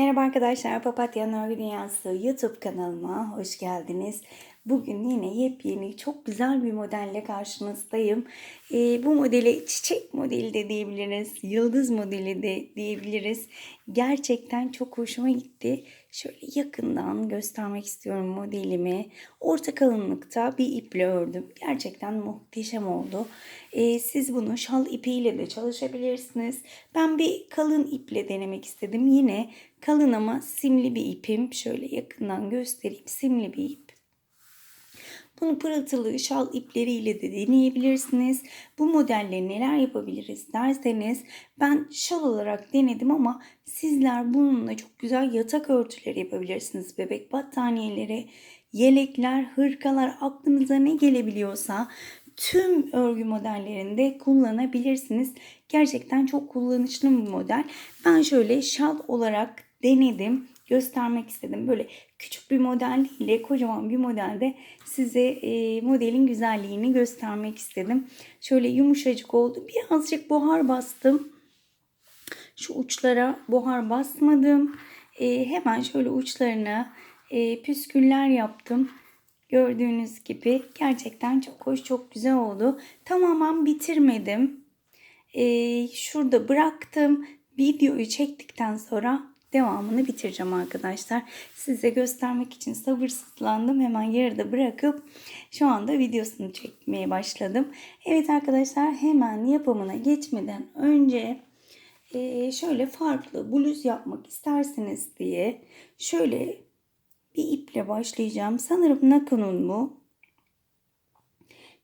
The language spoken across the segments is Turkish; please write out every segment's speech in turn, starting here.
Merhaba arkadaşlar, Papatya Örgü Dünyası YouTube kanalıma hoş geldiniz. Bugün yine yepyeni, çok güzel bir modelle karşınızdayım. Ee, bu modeli çiçek modeli de diyebiliriz, yıldız modeli de diyebiliriz. Gerçekten çok hoşuma gitti. Şöyle yakından göstermek istiyorum modelimi. Orta kalınlıkta bir iple ördüm. Gerçekten muhteşem oldu. Ee, siz bunu şal ipiyle de çalışabilirsiniz. Ben bir kalın iple denemek istedim. Yine kalın ama simli bir ipim. Şöyle yakından göstereyim. Simli bir ip. Bunu pırıltılı şal ipleriyle de deneyebilirsiniz. Bu modelle neler yapabiliriz derseniz ben şal olarak denedim ama sizler bununla çok güzel yatak örtüleri yapabilirsiniz. Bebek battaniyeleri, yelekler, hırkalar aklınıza ne gelebiliyorsa tüm örgü modellerinde kullanabilirsiniz. Gerçekten çok kullanışlı bir model. Ben şöyle şal olarak denedim göstermek istedim. Böyle küçük bir model ile kocaman bir modelde size e, modelin güzelliğini göstermek istedim. Şöyle yumuşacık oldu. Birazcık buhar bastım. Şu uçlara buhar basmadım. E, hemen şöyle uçlarına e, püsküller yaptım. Gördüğünüz gibi gerçekten çok hoş, çok güzel oldu. Tamamen bitirmedim. E, şurada bıraktım. Videoyu çektikten sonra devamını bitireceğim arkadaşlar. Size göstermek için sabırsızlandım. Hemen yarıda bırakıp şu anda videosunu çekmeye başladım. Evet arkadaşlar hemen yapımına geçmeden önce e, şöyle farklı bluz yapmak isterseniz diye şöyle bir iple başlayacağım. Sanırım Nakon'un bu.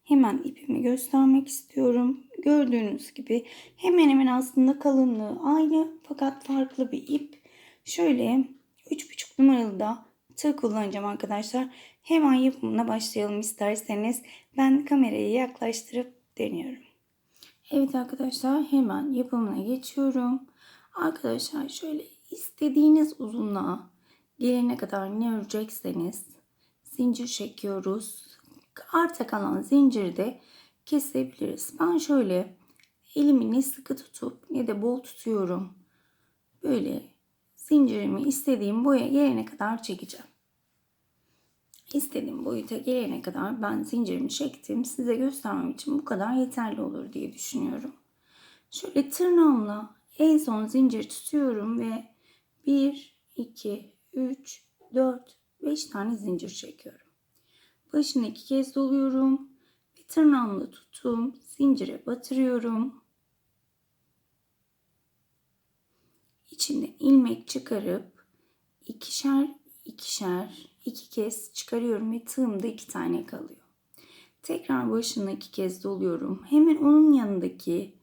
Hemen ipimi göstermek istiyorum. Gördüğünüz gibi hemen hemen aslında kalınlığı aynı fakat farklı bir ip. Şöyle 3,5 numaralı da tığ kullanacağım arkadaşlar. Hemen yapımına başlayalım isterseniz. Ben kamerayı yaklaştırıp deniyorum. Evet arkadaşlar hemen yapımına geçiyorum. Arkadaşlar şöyle istediğiniz uzunluğa gelene kadar ne örecekseniz zincir çekiyoruz. Arta kalan zinciri de kesebiliriz. Ben şöyle elimi ne sıkı tutup ne de bol tutuyorum. Böyle zincirimi istediğim boya gelene kadar çekeceğim. İstediğim boyuta gelene kadar ben zincirimi çektim. Size göstermem için bu kadar yeterli olur diye düşünüyorum. Şöyle tırnağımla en son zincir tutuyorum ve 1, 2, 3, 4, 5 tane zincir çekiyorum. Başını iki kez doluyorum. Ve tırnağımla tuttum. Zincire batırıyorum. İçinden ilmek çıkarıp ikişer ikişer iki kez çıkarıyorum ve tığımda iki tane kalıyor. Tekrar başına iki kez doluyorum. Hemen onun yanındaki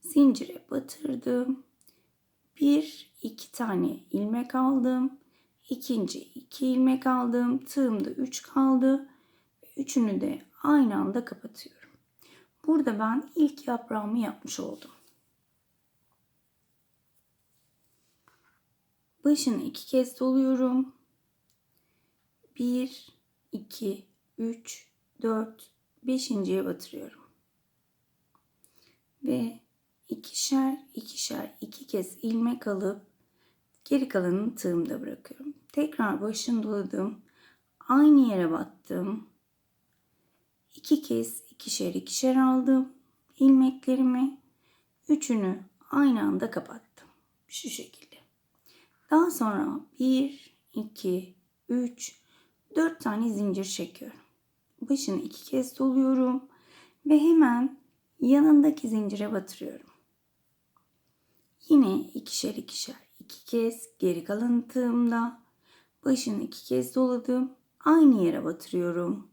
zincire batırdım. Bir iki tane ilmek aldım. İkinci iki ilmek aldım. Tığımda üç kaldı. Üçünü de aynı anda kapatıyorum. Burada ben ilk yaprağımı yapmış oldum. Başını iki kez doluyorum. 1, 2, 3, 4, 5.ye batırıyorum. Ve ikişer ikişer iki kez ilmek alıp geri kalanını tığımda bırakıyorum. Tekrar başını doladım. Aynı yere battım. İki kez ikişer ikişer aldım ilmeklerimi. Üçünü aynı anda kapattım. Şu şekilde. Daha sonra 1, 2, 3, 4 tane zincir çekiyorum. Başını iki kez doluyorum ve hemen yanındaki zincire batırıyorum. Yine ikişer ikişer iki kez geri kalan tığımda başını iki kez doladım. Aynı yere batırıyorum.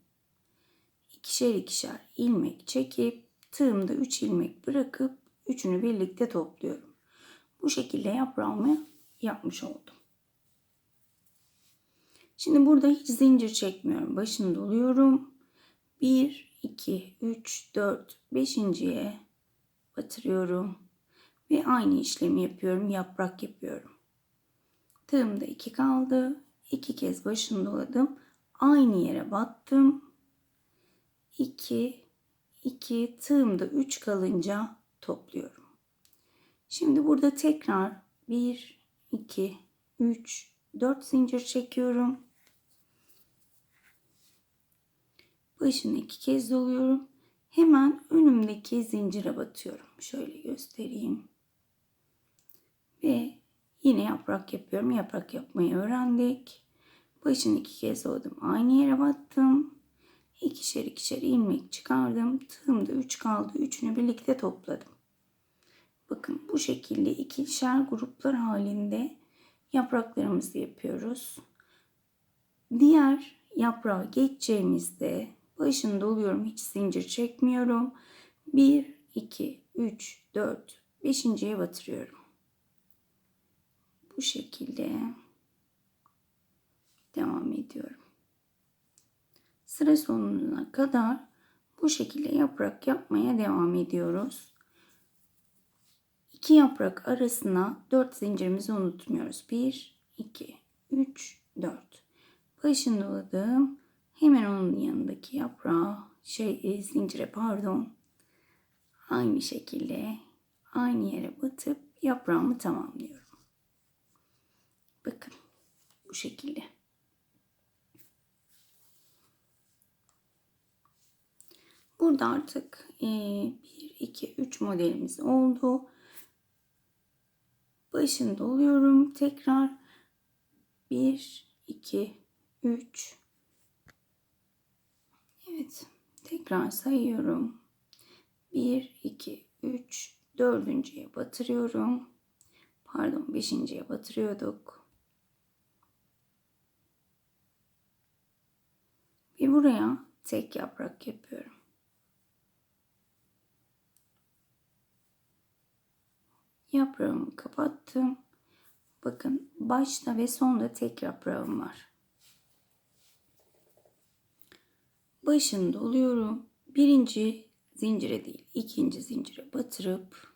İkişer ikişer ilmek çekip tığımda 3 ilmek bırakıp üçünü birlikte topluyorum. Bu şekilde yaprağımı yapmış oldum. Şimdi burada hiç zincir çekmiyorum. Başını doluyorum. 1, 2, 3, 4, 5.ye batırıyorum. Ve aynı işlemi yapıyorum. Yaprak yapıyorum. Tığımda 2 kaldı. 2 kez başını doladım. Aynı yere battım. 2, 2, tığımda 3 kalınca topluyorum. Şimdi burada tekrar 1, 2, 3, 4 zincir çekiyorum. Başını iki kez doluyorum. Hemen önümdeki zincire batıyorum. Şöyle göstereyim. Ve yine yaprak yapıyorum. Yaprak yapmayı öğrendik. Başını iki kez doladım. Aynı yere battım. İkişer ikişer ilmek çıkardım. Tığımda 3 kaldı. Üçünü birlikte topladım. Bakın bu şekilde ikişer gruplar halinde yapraklarımızı yapıyoruz. Diğer yaprağa geçeceğimizde başını doluyorum. Hiç zincir çekmiyorum. 1, 2, 3, 4, 5.ye batırıyorum. Bu şekilde devam ediyorum. Sıra sonuna kadar bu şekilde yaprak yapmaya devam ediyoruz. İki yaprak arasına 4 zincirimizi unutmuyoruz. 1, 2, 3, 4. Başını doladım. Hemen onun yanındaki yaprağı şey e, zincire pardon. Aynı şekilde aynı yere batıp yaprağımı tamamlıyorum. Bakın bu şekilde. Burada artık 1, 2, 3 modelimiz oldu. Başını doluyorum. Tekrar 1, 2, 3. Evet. Tekrar sayıyorum. 1, 2, 3, dördüncüye batırıyorum. Pardon beşinciye batırıyorduk. Ve buraya tek yaprak yapıyorum. Yaprağımı kapattım. Bakın başta ve sonda tek yaprağım var. Başını doluyorum. Birinci zincire değil ikinci zincire batırıp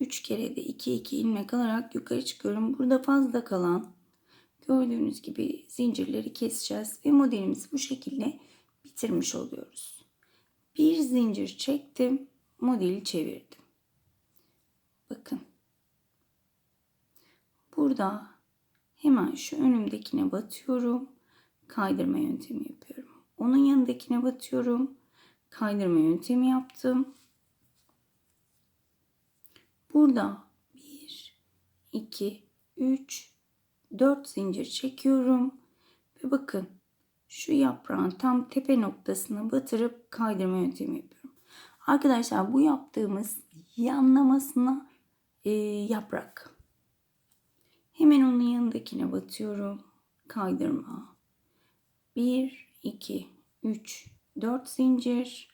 üç kere de iki iki ilmek alarak yukarı çıkıyorum. Burada fazla kalan gördüğünüz gibi zincirleri keseceğiz ve modelimizi bu şekilde bitirmiş oluyoruz. Bir zincir çektim, modeli çevirdim. Bakın. Burada hemen şu önümdekine batıyorum. Kaydırma yöntemi yapıyorum. Onun yanındakine batıyorum. Kaydırma yöntemi yaptım. Burada 1, 2, 3, 4 zincir çekiyorum. Ve bakın şu yaprağın tam tepe noktasına batırıp kaydırma yöntemi yapıyorum. Arkadaşlar bu yaptığımız yanlamasına e, yaprak. Hemen onun yanındakine batıyorum. Kaydırma. 1, 2, 3, 4 zincir.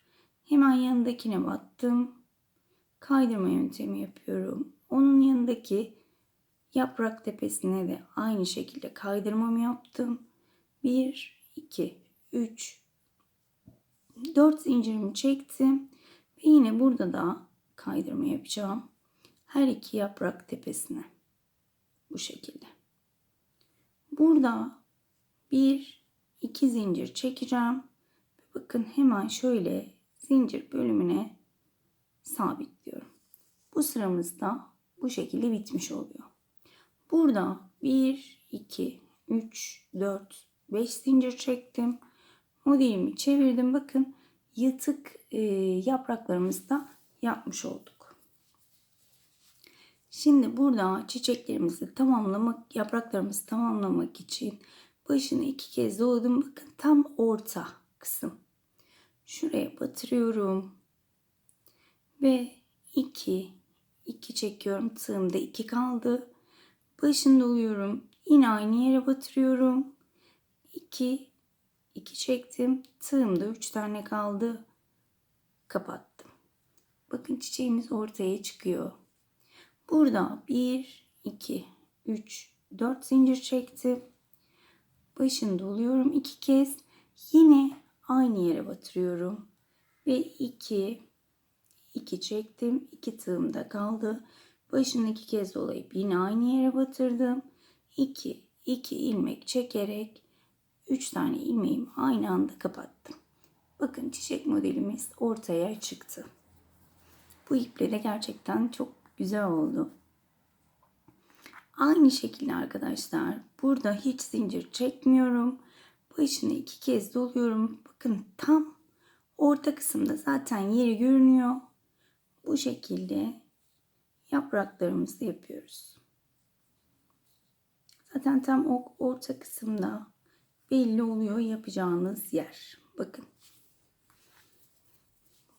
Hemen yanındakine battım. Kaydırma yöntemi yapıyorum. Onun yanındaki yaprak tepesine de aynı şekilde kaydırmamı yaptım. 1, 2, 3, 4 zincirimi çektim. Ve yine burada da kaydırma yapacağım her iki yaprak tepesine. Bu şekilde. Burada bir iki zincir çekeceğim. Bakın hemen şöyle zincir bölümüne sabitliyorum. Bu sıramızda bu şekilde bitmiş oluyor. Burada 1, 2, 3, 4, 5 zincir çektim. Modelimi çevirdim. Bakın yatık e, yapraklarımızı da yapmış olduk. Şimdi burada çiçeklerimizi tamamlamak, yapraklarımızı tamamlamak için başını iki kez doladım. Bakın tam orta kısım. Şuraya batırıyorum. Ve iki, iki çekiyorum. Tığımda iki kaldı. Başını doluyorum. Yine aynı yere batırıyorum. İki, iki çektim. Tığımda üç tane kaldı. Kapattım. Bakın çiçeğimiz ortaya çıkıyor. Burada 1, 2, 3, 4 zincir çektim. Başını doluyorum iki kez. Yine aynı yere batırıyorum. Ve 2, 2 çektim. 2 tığımda kaldı. Başını iki kez dolayıp yine aynı yere batırdım. 2, 2 ilmek çekerek 3 tane ilmeğimi aynı anda kapattım. Bakın çiçek modelimiz ortaya çıktı. Bu iple de gerçekten çok güzel oldu. Aynı şekilde arkadaşlar burada hiç zincir çekmiyorum. Başını iki kez doluyorum. Bakın tam orta kısımda zaten yeri görünüyor. Bu şekilde yapraklarımızı yapıyoruz. Zaten tam o orta kısımda belli oluyor yapacağınız yer. Bakın.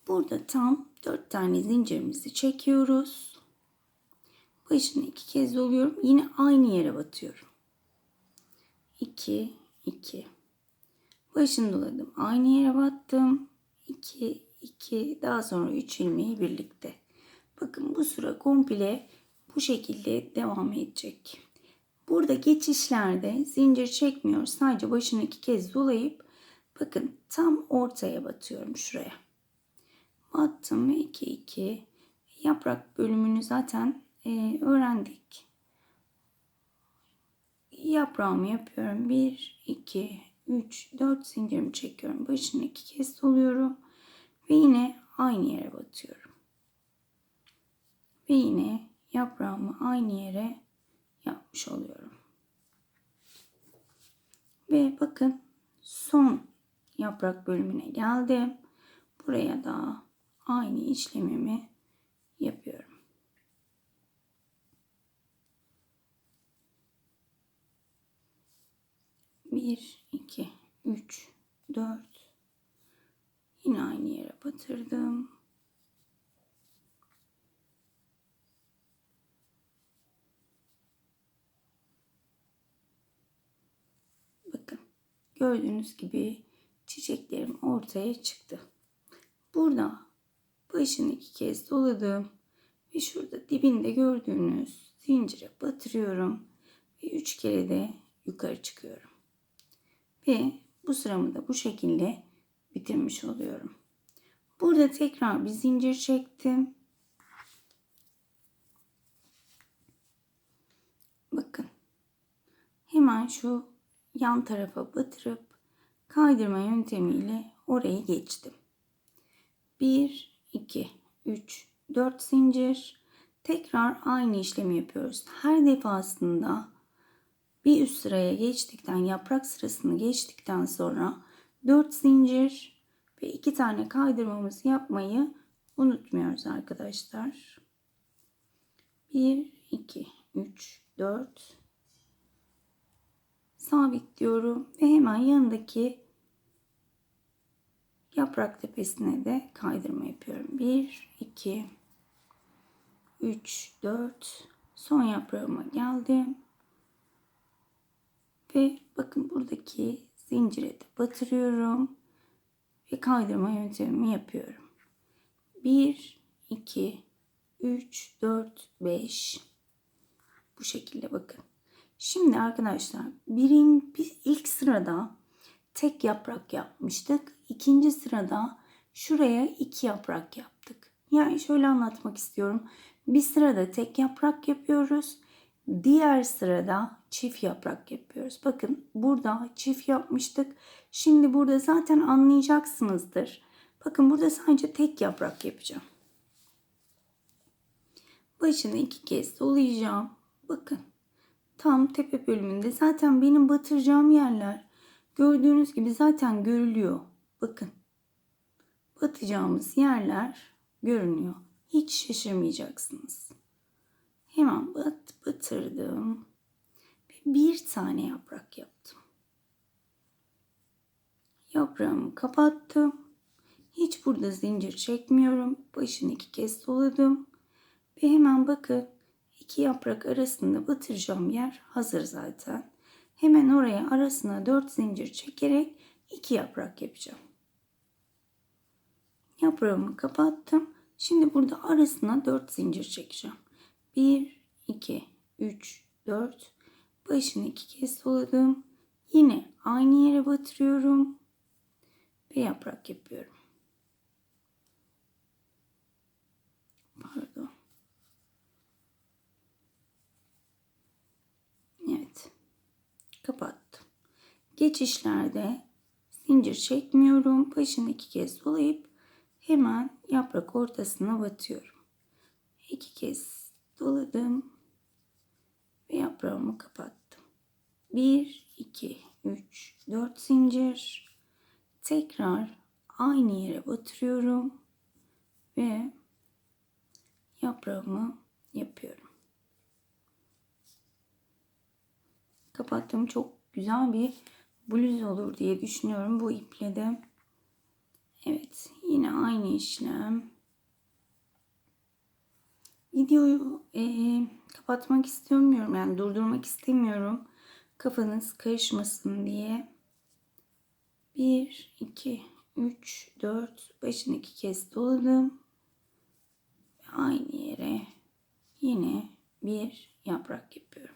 Burada tam 4 tane zincirimizi çekiyoruz. Başını iki kez doluyorum. Yine aynı yere batıyorum. 2 2 Başını doladım. Aynı yere battım. 2 2 daha sonra 3 ilmeği birlikte. Bakın bu sıra komple bu şekilde devam edecek. Burada geçişlerde zincir çekmiyor. Sadece başını iki kez dolayıp bakın tam ortaya batıyorum şuraya. Battım ve 2 2 yaprak bölümünü zaten e, öğrendik. Yaprağımı yapıyorum. 1 2 3 4 zincirimi çekiyorum. Başını iki kez doluyorum ve yine aynı yere batıyorum. Ve yine yaprağımı aynı yere yapmış oluyorum. Ve bakın son yaprak bölümüne geldim. Buraya da aynı işlemimi yapıyorum. Bir, iki, üç, dört. Yine aynı yere batırdım. Bakın gördüğünüz gibi çiçeklerim ortaya çıktı. Burada başını iki kez doladım ve şurada dibinde gördüğünüz zincire batırıyorum ve üç kere de yukarı çıkıyorum. Ve bu sıramı da bu şekilde bitirmiş oluyorum. Burada tekrar bir zincir çektim. Bakın. Hemen şu yan tarafa batırıp kaydırma yöntemiyle orayı geçtim. 1 2 3 4 zincir. Tekrar aynı işlemi yapıyoruz. Her defasında bir üst sıraya geçtikten yaprak sırasını geçtikten sonra 4 zincir ve 2 tane kaydırmamızı yapmayı unutmuyoruz arkadaşlar. 1 2 3 4 sabitliyorum ve hemen yanındaki yaprak tepesine de kaydırma yapıyorum. 1 2 3 4 son yaprağıma geldim. Ve bakın buradaki zincire de batırıyorum. Ve kaydırma yöntemimi yapıyorum. 1, 2, 3, 4, 5. Bu şekilde bakın. Şimdi arkadaşlar birin, biz ilk sırada tek yaprak yapmıştık. İkinci sırada şuraya iki yaprak yaptık. Yani şöyle anlatmak istiyorum. Bir sırada tek yaprak yapıyoruz. Diğer sırada çift yaprak yapıyoruz. Bakın burada çift yapmıştık. Şimdi burada zaten anlayacaksınızdır. Bakın burada sadece tek yaprak yapacağım. Başını iki kez dolayacağım. Bakın tam tepe bölümünde zaten benim batıracağım yerler gördüğünüz gibi zaten görülüyor. Bakın batacağımız yerler görünüyor. Hiç şaşırmayacaksınız. Hemen bat, batırdım. Ve bir tane yaprak yaptım. Yaprağımı kapattım. Hiç burada zincir çekmiyorum. Başını iki kez doladım. Ve hemen bakın iki yaprak arasında batıracağım yer hazır zaten. Hemen oraya arasına dört zincir çekerek iki yaprak yapacağım. Yaprağımı kapattım. Şimdi burada arasına dört zincir çekeceğim. 1, 2, 3, 4. Başını iki kez doladım. Yine aynı yere batırıyorum. Ve yaprak yapıyorum. Pardon. Evet. Kapattım. Geçişlerde zincir çekmiyorum. Başını iki kez dolayıp hemen yaprak ortasına batıyorum. İki kez doladım ve yaprağımı kapattım. 1, 2, 3, 4 zincir. Tekrar aynı yere batırıyorum ve yaprağımı yapıyorum. Kapattım. Çok güzel bir bluz olur diye düşünüyorum bu iple de. Evet, yine aynı işlem. Videoyu e, kapatmak istemiyorum yani durdurmak istemiyorum. Kafanız karışmasın diye. 1, 2, 3, 4 başını iki kez doladım. Aynı yere yine bir yaprak yapıyorum.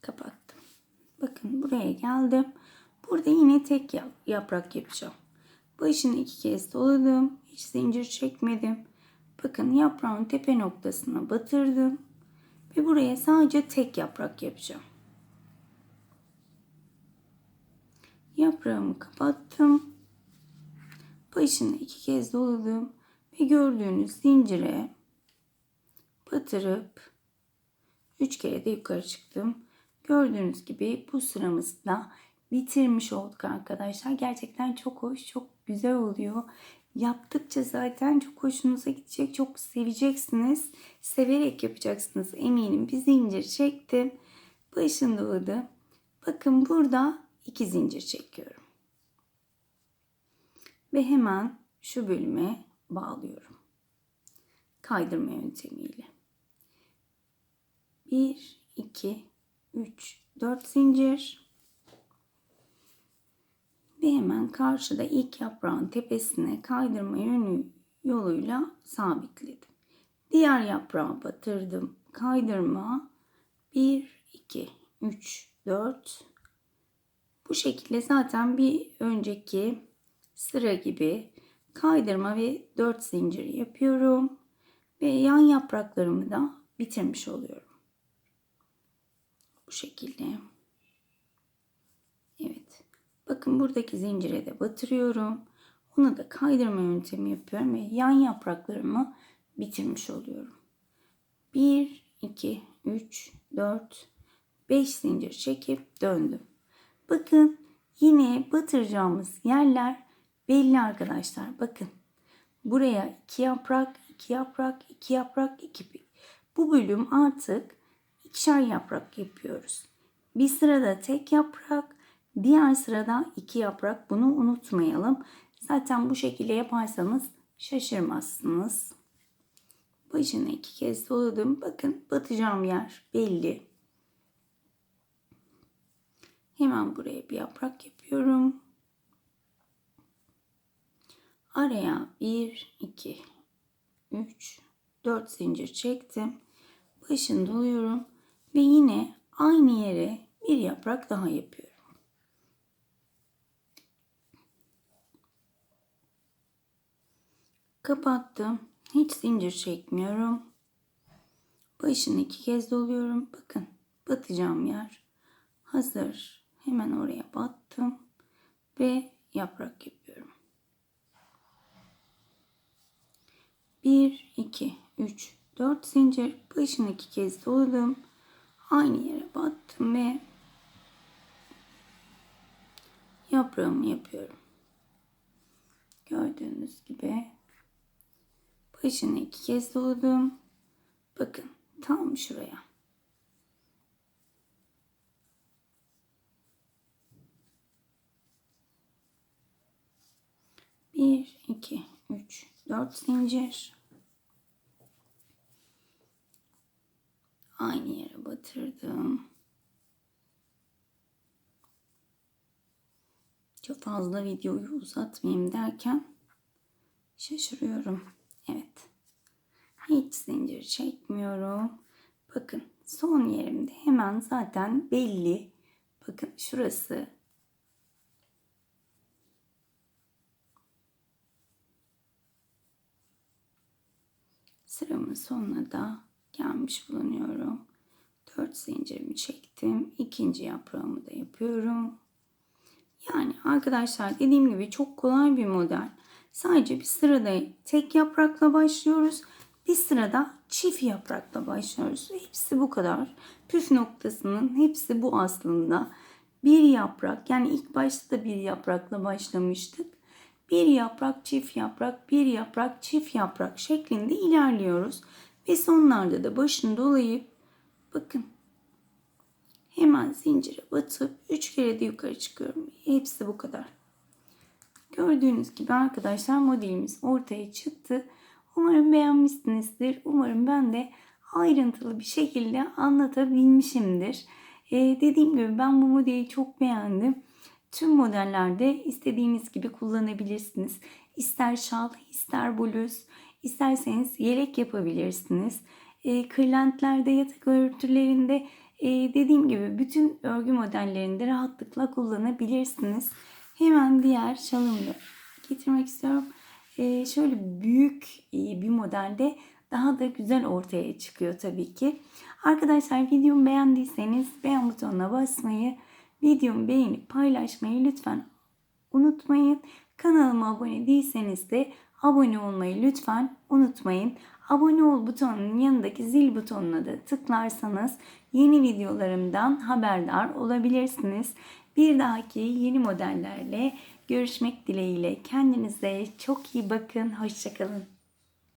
Kapattım. Bakın buraya geldim. Burada yine tek yaprak yapacağım. Başını iki kez doladım. Hiç zincir çekmedim. Bakın yaprağın tepe noktasına batırdım. Ve buraya sadece tek yaprak yapacağım. Yaprağımı kapattım. Başını iki kez doladım. Ve gördüğünüz zincire batırıp üç kere de yukarı çıktım. Gördüğünüz gibi bu sıramızı da bitirmiş olduk arkadaşlar. Gerçekten çok hoş, çok güzel oluyor. Yaptıkça zaten çok hoşunuza gidecek, çok seveceksiniz. Severek yapacaksınız eminim. Bir zincir çektim. Başını doladı. Bakın burada iki zincir çekiyorum. Ve hemen şu bölüme bağlıyorum. Kaydırma yöntemiyle. 1, 2, 3, 4 zincir. Ve hemen karşıda ilk yaprağın tepesine kaydırma yönü yoluyla sabitledim. Diğer yaprağı batırdım. Kaydırma 1, 2, 3, 4. Bu şekilde zaten bir önceki sıra gibi kaydırma ve 4 zincir yapıyorum. Ve yan yapraklarımı da bitirmiş oluyorum. Bu şekilde. Bakın buradaki zincire de batırıyorum. Onu da kaydırma yöntemi yapıyorum ve yan yapraklarımı bitirmiş oluyorum. 1, 2, 3, 4, 5 zincir çekip döndüm. Bakın yine batıracağımız yerler belli arkadaşlar. Bakın buraya 2 yaprak, 2 yaprak, 2 yaprak, 2 Bu bölüm artık ikişer yaprak yapıyoruz. Bir sırada tek yaprak, diğer sırada iki yaprak. Bunu unutmayalım. Zaten bu şekilde yaparsanız şaşırmazsınız. Başını iki kez doladım. Bakın batacağım yer belli. Hemen buraya bir yaprak yapıyorum. Araya 1, 2, 3, 4 zincir çektim. Başını doluyorum. Ve yine aynı yere bir yaprak daha yapıyorum. Kapattım. Hiç zincir çekmiyorum. Başını iki kez doluyorum. Bakın batacağım yer hazır. Hemen oraya battım ve yaprak yapıyorum. 1 2 3 4 zincir başını iki kez doladım. Aynı yere battım ve yaprağımı yapıyorum. Gördüğünüz gibi başını iki kez doladım. Bakın tam şuraya. Bir, iki, üç, dört zincir. Aynı yere batırdım. Çok fazla videoyu uzatmayayım derken şaşırıyorum. Çekmiyorum. Bakın son yerimde hemen zaten belli. Bakın şurası. Sıramın sonuna da gelmiş bulunuyorum. 4 zincirimi çektim. İkinci yaprağımı da yapıyorum. Yani arkadaşlar dediğim gibi çok kolay bir model. Sadece bir sırada tek yaprakla başlıyoruz. Biz sırada çift yaprakla başlıyoruz. Hepsi bu kadar. Püf noktasının hepsi bu aslında. Bir yaprak yani ilk başta da bir yaprakla başlamıştık. Bir yaprak, çift yaprak, bir yaprak, çift yaprak şeklinde ilerliyoruz. Ve sonlarda da başını dolayıp bakın hemen zincire batıp 3 kere de yukarı çıkıyorum. Hepsi bu kadar. Gördüğünüz gibi arkadaşlar modelimiz ortaya çıktı. Umarım beğenmişsinizdir. Umarım ben de ayrıntılı bir şekilde anlatabilmişimdir. Ee, dediğim gibi ben bu modeli çok beğendim. Tüm modellerde istediğiniz gibi kullanabilirsiniz. İster şal, ister bluz, isterseniz yelek yapabilirsiniz. E, kırlentlerde, yatak örtülerinde e, dediğim gibi bütün örgü modellerinde rahatlıkla kullanabilirsiniz. Hemen diğer şalımı getirmek istiyorum. E, şöyle büyük e, bir modelde daha da güzel ortaya çıkıyor tabii ki. Arkadaşlar videomu beğendiyseniz beğen butonuna basmayı, videomu beğenip paylaşmayı lütfen unutmayın. Kanalıma abone değilseniz de abone olmayı lütfen unutmayın. Abone ol butonunun yanındaki zil butonuna da tıklarsanız yeni videolarımdan haberdar olabilirsiniz. Bir dahaki yeni modellerle görüşmek dileğiyle. Kendinize çok iyi bakın. Hoşçakalın.